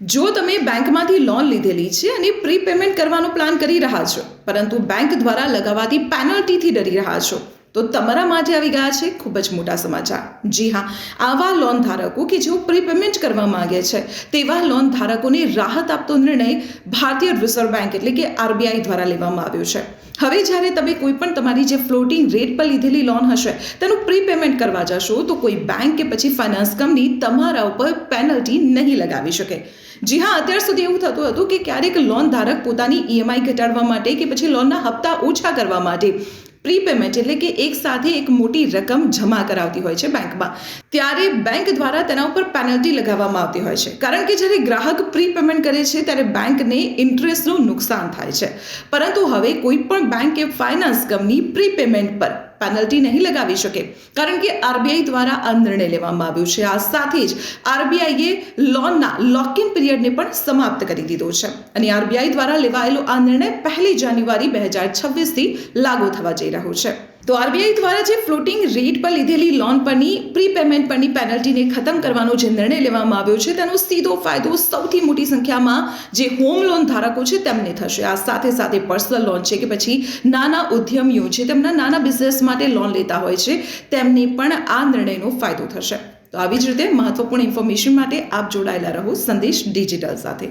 જો તમે બેંકમાંથી લોન લીધેલી છે અને પ્રી પેમેન્ટ કરવાનો પ્લાન કરી રહ્યા છો, પરંતુ બેંક દ્વારા લગાવાતી પેનલ્ટીથી ડરી રહ્યા છો તો તમારા માટે આવી ગયા છે ખૂબ જ મોટા સમાચાર. જી હા, આવા લોન ધારકો કે જેઓ પ્રીપેમેન્ટ કરવા માંગે છે, તેવા લોન ધારકોને રાહત આપતો નિર્ણય ભારતીય રિઝર્વ બેંક એટલે કે આરબીઆઈ દ્વારા લેવામાં આવ્યો છે. હવે જ્યારે તમે કોઈ પણ તમારી જે ફ્લોટિંગ રેટ પર લીધેલી લોન હશે, તેનું પ્રી પેમેન્ટ કરવા જશો, તો કોઈ બેંક કે પછી ફાઇનાન્સ કંપની તમારા ઉપર પેનલ્ટી નહીં લગાવી શકે. જી હા, અત્યાર સુધી એવું થતું હતું કે ક્યારેક લોન ધારક પોતાની ઈએમઆઈ ઘટાડવા માટે કે પછી લોનના હપ્તા ઓછા કરવા માટે પ્રી પેમેન્ટ એટલે કે એક સાથે એક મોટી રકમ જમા કરાવતી હોય છે બેંકમાં. ત્યારે બેંક દ્વારા તેના ઉપર પેનલ્ટી લગાવવામાં આવતી હોય છે. કારણ કે જ્યારે ગ્રાહક પ્રી પેમેન્ટ કરે છે, ત્યારે બેંકને ઇન્ટરેસ્ટનું નુકસાન થાય છે. પરંતુ હવે કોઈ પણ બેંક કે ફાઇનાન્સ કંપની પ્રી પેમેન્ટ પર પેનલ્ટી નહીં લગાવી શકે. કારણ કે આરબીઆઈ દ્વારા આ નિર્ણય લેવામાં આવ્યો છે. આ સાથે જ આરબીઆઈએ લોનના લોક ઇન પિરિયડને પણ સમાપ્ત કરી દીધો છે. અને આરબીઆઈ દ્વારા લેવાયેલો આ નિર્ણય પહેલી જાન્યુઆરી બે હજાર છવ્વીસથી લાગુ થવા જઈ રહ્યો છે. તો આરબીઆઈ દ્વારા જે ફ્લોટિંગ રેટ પર લીધેલી લોન પરની પ્રી પેમેન્ટ પરની પેનલ્ટીને ખતમ કરવાનો જે નિર્ણય લેવામાં આવ્યો છે, તેનો સીધો ફાયદો સૌથી મોટી સંખ્યામાં જે હોમ લોન ધારકો છે તેમને થશે. આ સાથે સાથે પર્સનલ લોન છે કે પછી નાના ઉદ્યમીઓ છે, તેમના નાના બિઝનેસ માટે લોન લેતા હોય છે, તેમને પણ આ નિર્ણયનો ફાયદો થશે. તો આવી જ રીતે મહત્વપૂર્ણ ઇન્ફોર્મેશન માટે આપ જોડાયેલા રહો સંદેશ ડિજિટલ સાથે.